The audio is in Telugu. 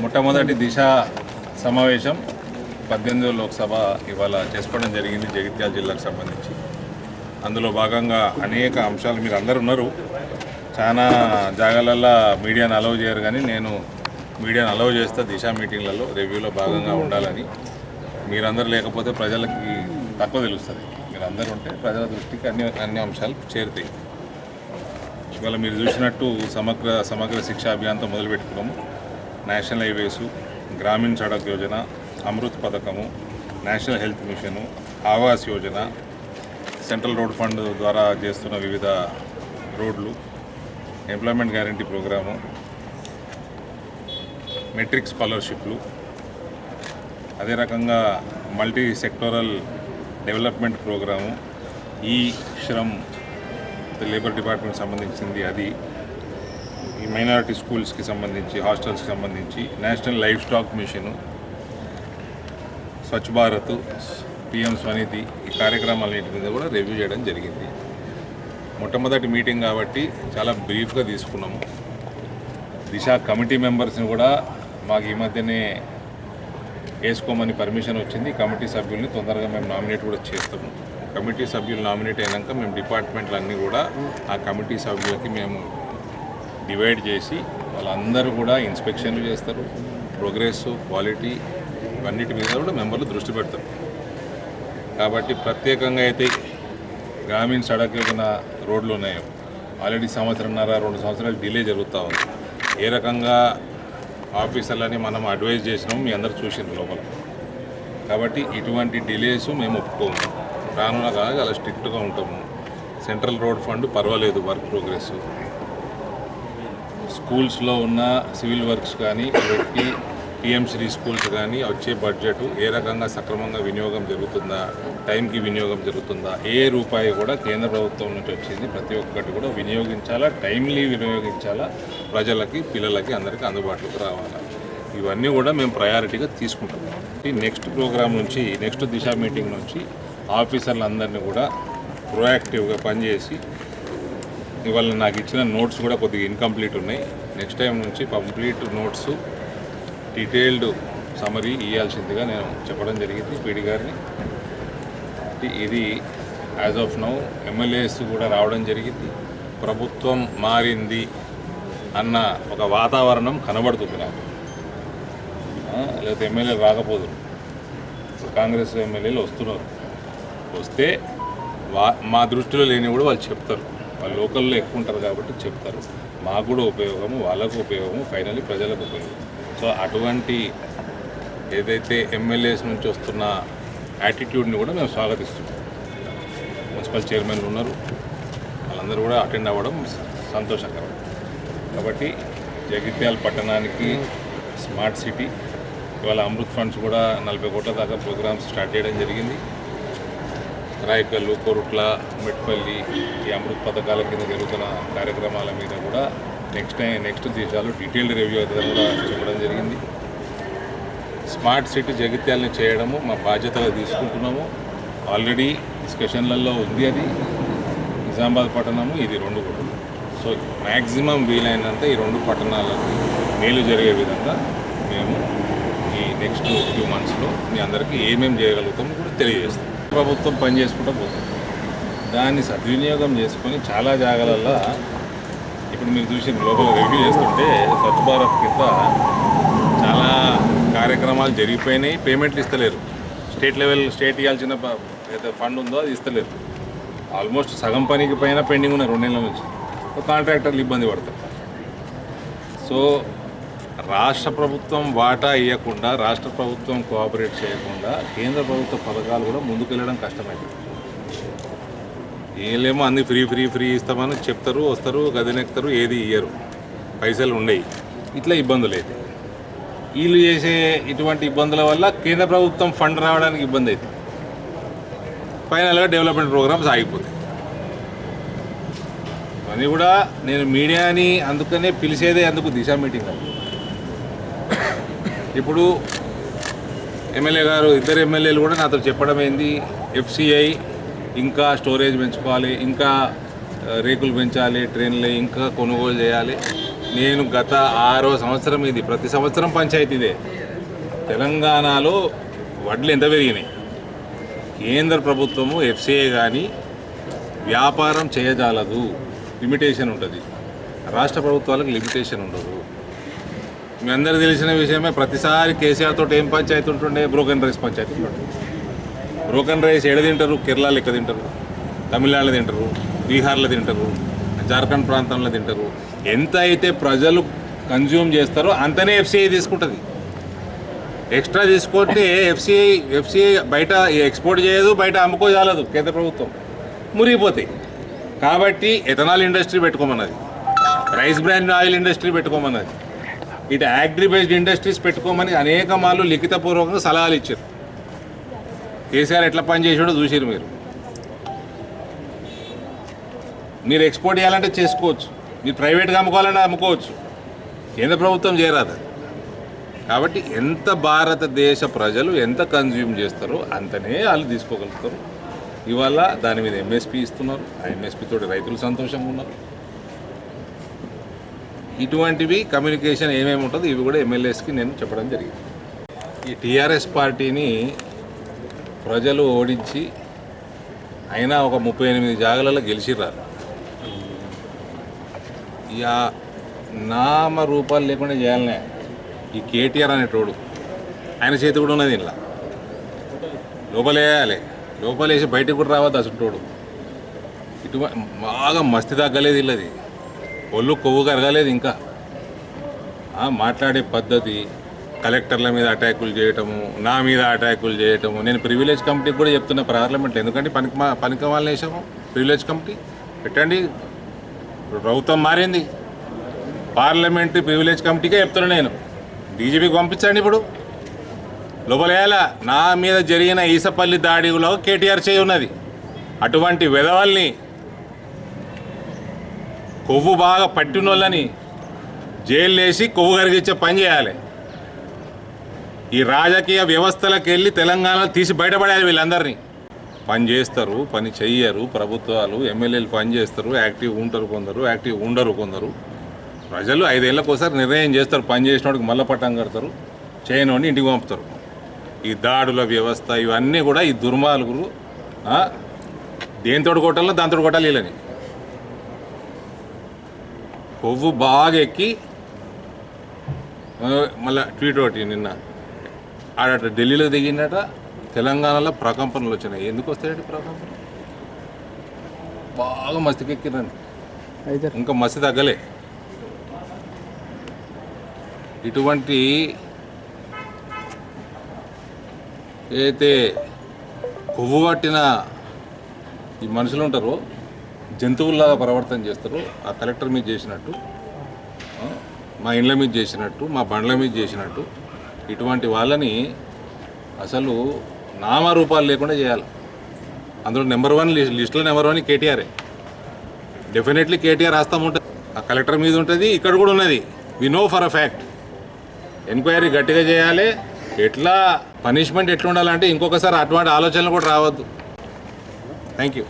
మొట్టమొదటి దిశ సమావేశం పద్దెనిమిదో లోక్సభ ఇవాళ చేసుకోవడం జరిగింది జగిత్యాల జిల్లాకు సంబంధించి. అందులో భాగంగా అనేక అంశాలు మీరు అందరు ఉన్నారు. చాలా జాగాలల్లో మీడియాను అలౌ చేయరు కానీ నేను మీడియాను అలౌ చేస్తా దిశ మీటింగ్లలో రివ్యూలో భాగంగా ఉండాలని. మీరందరూ లేకపోతే ప్రజలకి తక్కువ తెలుస్తుంది. మీరందరూ ఉంటే ప్రజల దృష్టికి అన్ని అన్ని అంశాలు చేరుతాయి. ఇవాళ మీరు చూసినట్టు సమగ్ర సమగ్ర శిక్షా అభియాన్తో మొదలుపెట్టుకున్నాము. నేషనల్ హైవేసు గ్రామీణ సడక్ యోజన అమృత్ పథకము national health mission Awas Yojana central road fund ద్వారా చేస్తున్న వివిధ రోడ్లు ఎంప్లాయ్మెంట్ గ్యారంటీ ప్రోగ్రాము మెట్రిక్ స్కాలర్షిప్లు అదే రకంగా మల్టీ సెక్టోరల్ డెవలప్మెంట్ ప్రోగ్రాము ఈ శ్రమ్ లేబర్ డిపార్ట్మెంట్ సంబంధించింది అది. ఈ మైనారిటీ స్కూల్స్కి సంబంధించి హాస్టల్స్కి సంబంధించి national livestock mission Swachh Bharat PM Svanidhi ఈ కార్యక్రమాలన్నింటి మీద కూడా రివ్యూ చేయడం జరిగింది. మొట్టమొదటి మీటింగ్ కాబట్టి చాలా బ్రీఫ్గా తీసుకున్నాము. దిశ కమిటీ మెంబర్స్ని కూడా మాకు ఈ మధ్యనే వేసుకోమని పర్మిషన్ వచ్చింది. కమిటీ సభ్యుల్ని తొందరగా మేము నామినేట్ కూడా చేస్తాము. కమిటీ సభ్యులు నామినేట్ అయినాక మేము డిపార్ట్మెంట్లు అన్నీ కూడా ఆ కమిటీ సభ్యులకి మేము డివైడ్ చేసి వాళ్ళందరూ కూడా ఇన్స్పెక్షన్లు చేస్తారు ప్రోగ్రెస్ క్వాలిటీ ఇవన్నిటి మీద కూడా మెంబర్లు దృష్టి పెడతారు. కాబట్టి ప్రత్యేకంగా అయితే గ్రామీణ సడక్ రోడ్లు ఉన్నాయో. ఆల్రెడీ సంవత్సరంన్నర రెండు సంవత్సరాలు డిలే జరుగుతూ ఉంది. ఏ రకంగా ఆఫీసర్లని మనం అడ్వైజ్ చేసినాము మీ అందరు చూసిండ్రు లోపల. కాబట్టి ఇటువంటి డిలేస్ మేము ఒప్పుకోము. రానున్న కాదు అలా స్ట్రిక్ట్గా ఉంటాము. సెంట్రల్ రోడ్ ఫండ్ పర్వాలేదు వర్క్ ప్రోగ్రెస్. స్కూల్స్లో ఉన్న సివిల్ వర్క్స్ కానీ వీటికి టీఎంసీ స్కూల్స్ కానీ వచ్చే బడ్జెట్ ఏ రకంగా సక్రమంగా వినియోగం జరుగుతుందా టైంకి వినియోగం జరుగుతుందా ఏ రూపాయి కూడా కేంద్ర ప్రభుత్వం నుంచి వచ్చింది ప్రతి ఒక్కటి కూడా వినియోగించాలా టైమ్లీ వినియోగించాలా ప్రజలకి పిల్లలకి అందరికీ అందుబాటులోకి రావాలా. ఇవన్నీ కూడా మేము ప్రయారిటీగా తీసుకుంటాం. ఈ నెక్స్ట్ ప్రోగ్రామ్ నుంచి నెక్స్ట్ దిశ మీటింగ్ నుంచి ఆఫీసర్లందరినీ కూడా ప్రొయాక్టివ్గా పనిచేసి ఇవాళ నాకు ఇచ్చిన నోట్స్ కూడా కొద్దిగా ఇన్కంప్లీట్ ఉన్నాయి. నెక్స్ట్ టైం నుంచి కంప్లీట్ నోట్స్ డీటెయిల్డ్ సమరీ ఇవ్వాల్సిందిగా నేను చెప్పడం జరిగింది పీడి గారిని. ఇది యాజ్ ఆఫ్ నౌ ఎమ్మెల్యేస్ కూడా రావడం జరిగింది. ప్రభుత్వం మారింది అన్న ఒక వాతావరణం కనబడుతుంది నాకు. లేకపోతే ఎమ్మెల్యేలు రాకపోదురు కాంగ్రెస్ ఎమ్మెల్యేలు వస్తున్నారు. వస్తే వా మా దృష్టిలో లేని కూడా వాళ్ళు చెప్తారు. వాళ్ళు లోకల్లో ఎక్కువ ఉంటారు కాబట్టి చెప్తారు. మాకు కూడా ఉపయోగము వాళ్ళకు ఉపయోగము ఫైనల్లీ ప్రజలకు ఉపయోగం. సో అటువంటి ఏదైతే ఎమ్మెల్యేస్ నుంచి వస్తున్న యాటిట్యూడ్ని కూడా మేము స్వాగతిస్తున్నాం. మున్సిపల్ చైర్మన్లు ఉన్నారు. వాళ్ళందరూ కూడా అటెండ్ అవ్వడం సంతోషకరం. కాబట్టి జగిత్యాల పట్టణానికి స్మార్ట్ సిటీ. ఇవాళ అమృత్ ఫండ్స్ కూడా నలభై కోట్ల దాకా ప్రోగ్రామ్స్ స్టార్ట్ చేయడం జరిగింది. రాయకల్లు కొరుట్ల మెట్పల్లి ఈ అమృత్ పథకాల కింద జరుగుతున్న కార్యక్రమాల మీద కూడా నెక్స్ట్ నెక్స్ట్ దేశాలు డీటెయిల్డ్ రివ్యూ అయితే కూడా చెప్పడం జరిగింది. స్మార్ట్ సిటీ జగిత్యాలని చేయడము మా బాధ్యతగా తీసుకుంటున్నాము. ఆల్రెడీ డిస్కషన్లలో ఉంది అది. నిజామాబాద్ పట్టణము ఇది రెండు కూడా. సో మ్యాక్సిమం వీలైనంత ఈ రెండు పట్టణాలకు మేలు జరిగే విధంగా మేము ఈ నెక్స్ట్ ఫ్యూ మంత్స్లో మీ అందరికీ ఏమేమి చేయగలుగుతామో కూడా తెలియజేస్తాం. ప్రభుత్వం పని చేసుకుంటూ పోతుంది. దాన్ని సద్వినియోగం చేసుకొని చాలా జాగాలల్లో ఇప్పుడు మీరు చూసి గ్లోబల్ రివ్యూ చేస్తుంటే స్వచ్ఛ భారత్ కింద చాలా కార్యక్రమాలు జరిగిపోయినాయి. పేమెంట్లు ఇస్తలేరు. స్టేట్ లెవెల్ స్టేట్ ఇవ్వాల్సిన ఏదైతే ఫండ్ ఉందో అది ఇస్తలేరు. ఆల్మోస్ట్ సగం పనికి పైన పెండింగ్ ఉన్నాయి రెండు నెలల నుంచి. కాంట్రాక్టర్లు ఇబ్బంది పడతారు. సో రాష్ట్ర ప్రభుత్వం వాటా ఇవ్వకుండా రాష్ట్ర ప్రభుత్వం కోఆపరేట్ చేయకుండా కేంద్ర ప్రభుత్వ పథకాలు కూడా ముందుకెళ్ళడం కష్టమైంది. ఏలేమో అన్ని ఫ్రీ ఫ్రీ ఫ్రీ ఇస్తామని చెప్తారు వస్తారు గదినెక్కుతారు ఏది ఇయ్యరు. పైసలు ఉండయి. ఇట్లా ఇబ్బందులు అయితే వీళ్ళు చేసే ఇటువంటి ఇబ్బందుల వల్ల కేంద్ర ప్రభుత్వం ఫండ్ రావడానికి ఇబ్బంది అవుతుంది ఫైనల్గా డెవలప్మెంట్ ప్రోగ్రామ్స్ ఆగిపోతాయి. అని కూడా నేను మీడియాని అందుకనే పిలిచేదే అందుకు దిశ మీటింగ్ అని. ఇప్పుడు ఎమ్మెల్యే గారు ఇద్దరు ఎమ్మెల్యేలు కూడా నాతో చెప్పడం ఏంది? ఎఫ్సిఐ ఇంకా స్టోరేజ్ పెంచుకోవాలి ఇంకా రేకులు పెంచాలి ట్రైన్లు ఇంకా కొనుగోలు చేయాలి. నేను గత ఆరో సంవత్సరం ఇది ప్రతి సంవత్సరం పంచాయతీదే తెలంగాణలో వడ్లు ఎంత పెరిగినాయి? కేంద్ర ప్రభుత్వము ఎఫ్సిఐ కానీ వ్యాపారం చేయజాలదు. లిమిటేషన్ ఉంటుంది. రాష్ట్ర ప్రభుత్వాలకు లిమిటేషన్ ఉండదు. మీ అందరికి తెలిసిన విషయమే ప్రతిసారి కేసీఆర్ తోటి ఏం పంచాయతీ ఉంటుండే? బ్రోకెన్ రైస్ పంచాయతీ ఉంటుండే. బ్రోకెన్ రైస్ ఎడ తింటారు? కేరళలో ఎక్కడ తింటారు? తమిళనాడులో తింటారు? బీహార్లో తింటారు? జార్ఖండ్ ప్రాంతంలో తింటారు? ఎంత అయితే ప్రజలు కన్జ్యూమ్ చేస్తారో అంతనే ఎఫ్సిఐ తీసుకుంటుంది. ఎక్స్ట్రా తీసుకుంటే ఎఫ్సిఐ ఎఫ్సిఐ బయట ఎక్స్పోర్ట్ చేయదు బయట అమ్ముకోజాలదు కేంద్ర ప్రభుత్వం. మురిగిపోతాయి. కాబట్టి ఎథనాల్ ఇండస్ట్రీ పెట్టుకోమన్నది. రైస్ బ్రాండ్ ఆయిల్ ఇండస్ట్రీ పెట్టుకోమన్నది. ఇటు అగ్రి బేస్డ్ ఇండస్ట్రీస్ పెట్టుకోమని అనేక మార్లు లిఖితపూర్వకంగా సలహాలు ఇచ్చారు. కేసీఆర్ ఎట్లా పనిచేసాడో చూసారు మీరు. మీరు ఎక్స్పోర్ట్ చేయాలంటే చేసుకోవచ్చు. మీరు ప్రైవేట్గా అమ్ముకోవాలంటే అమ్ముకోవచ్చు. కేంద్ర ప్రభుత్వం చేయరాదు. కాబట్టి ఎంత భారతదేశ ప్రజలు ఎంత కన్జ్యూమ్ చేస్తారో అంతనే వాళ్ళు తీసుకోగలుగుతారు. ఇవాళ దాని మీద ఎంఎస్పి ఇస్తున్నారు. ఆ ఎంఎస్పి తోటి రైతులు సంతోషంగా ఉన్నారు. ఇటువంటివి కమ్యూనికేషన్ ఏమేమి ఉంటుందో ఇవి కూడా ఎమ్మెల్యేస్కి నేను చెప్పడం జరిగింది. ఈ టీఆర్ఎస్ పార్టీని ప్రజలు ఓడించి అయినా ఒక ముప్పై ఎనిమిది జాగలలో గెలిచిర్రారు. ఇక నామ రూపాలు లేకుండా చేయాలనే ఈ కేటీఆర్ అనేటోడు ఆయన చేతి కూడా ఉన్నది ఇలా లోపలేయాలి. లోపలేసి బయటకు కూడా రావద్దు అసలు ఇటు బాగా మస్తి తగ్గలేదు ఇల్లది ఒళ్ళు కొవ్వు కరగలేదు ఇంకా. మాట్లాడే పద్ధతి కలెక్టర్ల మీద అటాకులు చేయటము నా మీద అటాకులు చేయటము. నేను ప్రివిలేజ్ కమిటీకి కూడా చెప్తున్నా పార్లమెంట్లో. ఎందుకంటే పనికి మా పనికి వాళ్ళని వేసాము ప్రివిలేజ్ కమిటీ. పెట్టండి. ప్రభుత్వం మారింది. పార్లమెంట్ ప్రివిలేజ్ కమిటీకే చెప్తున్నా నేను. డీజీపీకి పంపించండి ఇప్పుడు. లోపలేయాల? నా మీద జరిగిన ఈసపల్లి దాడిలో కేటీఆర్ చేయి ఉన్నది. అటువంటి విధవల్ని కొవ్వు బాగా పట్టినోళ్ళని జైలు వేసి కొవ్వు కరిగించే పని చేయాలి. ఈ రాజకీయ వ్యవస్థలకు వెళ్ళి తెలంగాణలో తీసి బయటపడాలి వీళ్ళందరినీ. పని చేస్తారు పని చెయ్యరు ప్రభుత్వాలు ఎమ్మెల్యేలు పని చేస్తారు యాక్టివ్ ఉంటారు కొందరు యాక్టివ్ ఉండరు కొందరు. ప్రజలు ఐదేళ్ళకోసారి నిర్ణయం చేస్తారు పని చేసినోడికి మల్ల పట్టం కడతారు చేయనోడిని ఇంటికి పంపుతారు. ఈ దాడుల వ్యవస్థ ఇవన్నీ కూడా ఈ దుర్మార్గులు ఆ, కొట్టాలో దాంతో కొట్టాలి వీళ్ళని. కొవ్వు బాగా ఎక్కి మళ్ళా ట్వీట్ ఒకటి నిన్న ఆడట ఢిల్లీలో దిగిందట తెలంగాణలో ప్రకంపనలు వచ్చినాయి. ఎందుకు వస్తాయండి ప్రకంపనలు? బాగా మస్తికెక్కిరండి అయితే ఇంకా మసి తగ్గలే. ఇటువంటి ఏదైతే కొవ్వు పట్టిన ఈ మనుషులు ఉంటారో జంతువుల్లాగా ప్రవర్తన చేస్తారు. ఆ కలెక్టర్ మీద చేసినట్టు మా ఇండ్ల మీద చేసినట్టు మా బండ్ల మీద చేసినట్టు ఇటువంటి వాళ్ళని అసలు నామరూపాలు లేకుండా చేయాలి. అందులో నెంబర్ వన్ లిస్టులో నెంబర్ వన్ కేటీఆరే. డెఫినెట్లీ కేటీఆర్ రాస్తాం ఉంటుంది. ఆ కలెక్టర్ మీద ఉంటుంది ఇక్కడ కూడా ఉన్నది. We know for a fact enquiry గట్టిగా చేయాలి. ఎట్లా పనిష్మెంట్ ఎట్లా ఉండాలంటే ఇంకొకసారి అటువంటి ఆలోచనలు కూడా రావద్దు. Thank you